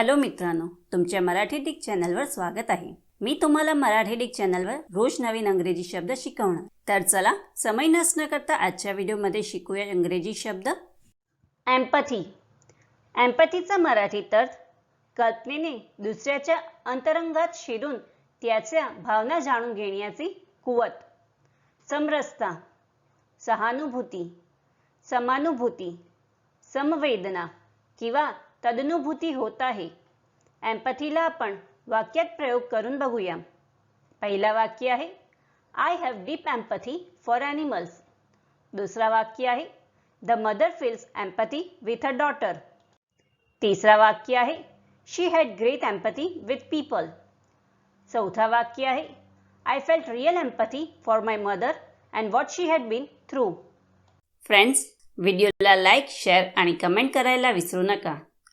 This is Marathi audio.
हॅलो मित्रांनो तुमच्या मराठी डिक चॅनलवर स्वागत आहे. मी तुम्हाला मराठी डिक चॅनलवर रोज नवीन अंग्रेजी शब्द शिकवणार. तर चला समय नसणं करता आजच्या व्हिडिओमध्ये शिकूया इंग्रजी शब्द. एम्पथी एम्पथीचा मराठी अर्थ कल्पनेने दुसऱ्याच्या अंतरंगात शिरून त्याच्या भावना जाणून घेण्याची कुवत. समरसता. सहानुभूती. समानुभूती. समवेदना. किंवा तदनुभूती होत आहे. एम्पथीला आपण वाक्यात प्रयोग करून बघूया पहिला वाक्य आहे I have deep empathy for animals दुसरा वाक्य आहे the mother feels empathy with a daughter तिसरा वाक्य आहे she had great empathy with people चौथा वाक्य आहे I felt real empathy for my mother and what she had been through friends व्हिडिओला लाईक शेअर आणि कमेंट करायला विसरू नका.